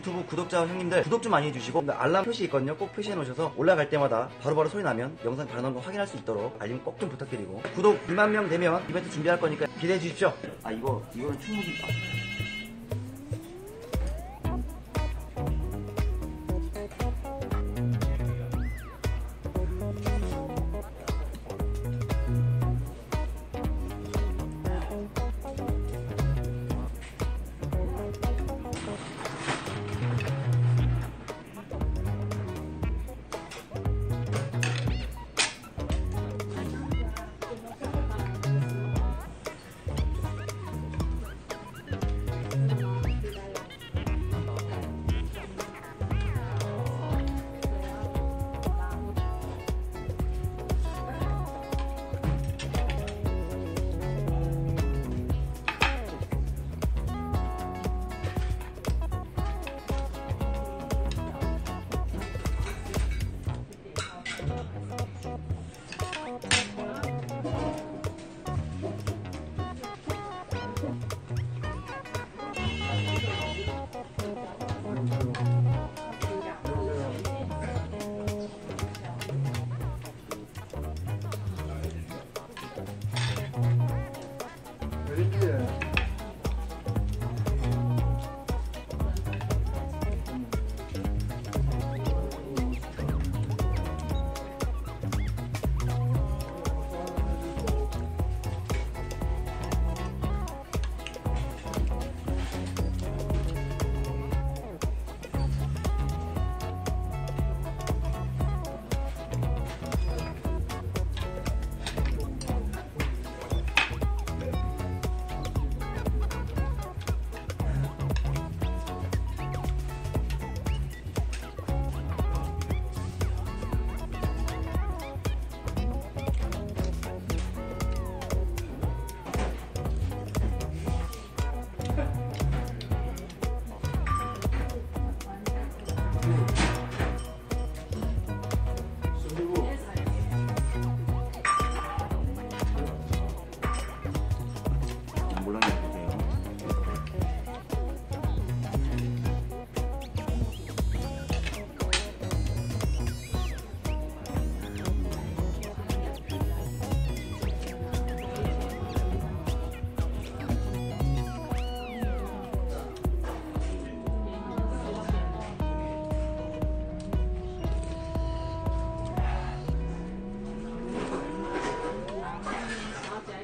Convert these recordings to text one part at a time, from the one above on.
유튜브 구독자 형님들 구독 좀 많이 해주시고 알람 표시 있거든요. 꼭 표시해 놓으셔서 올라갈 때마다 바로바로 소리 나면 영상 바로 나온 거 확인할 수 있도록 알림 꼭 좀 부탁드리고 구독 2만 명 되면 이벤트 준비할 거니까 기대해 주십시오. 아 이거 이거는 충분히 Ready? Yeah.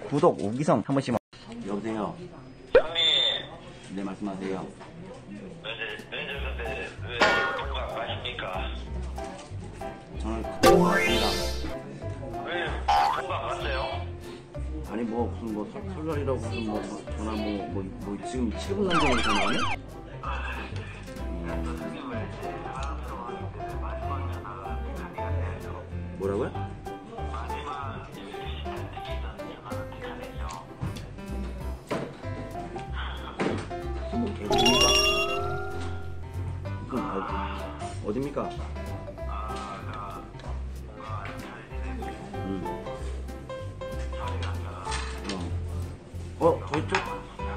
구독 오기성 한 번씩만 여보세요 형님, 네 말씀하세요 왜? 저는 그거 같습니다 왜 동갑 맞세요? 아니 뭐 무슨 뭐 설- 설날이라고 무슨 뭐 저- 전화 뭐, 뭐, 뭐 지금 7분 남정에 전화하네? 뭐라고요? 어- 어딥니까? 음. 어, 어 저기 저,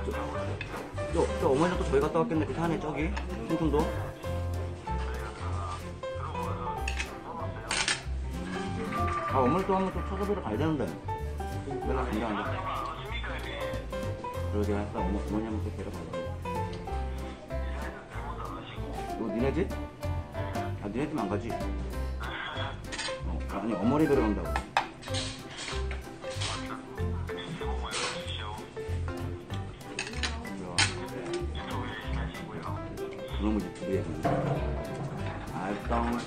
저, 저, 저 어머니랑 또 저희 갔다 왔겠네 그 산에 저기 충청도 아 어머니 또 한번 좀 찾아뵈러 가야 되는데 내가 간다 간다 그러게 아까 어머, 어머니 한번 또 데려가자 너 니네 집? 아 니네 집 안 가지? 어, 아니 어머니 데려간다고. 그놈의 유튜브에 알똥.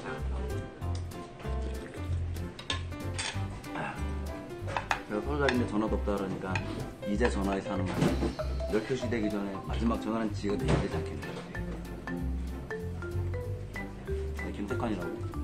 제가 서울 살인데 전화도 없다 그러니까 이제 전화해서 하는 말이야. 12시 되기 전에 마지막 전화는 지가 되야 되지 않겠냐 네, 김태환이라고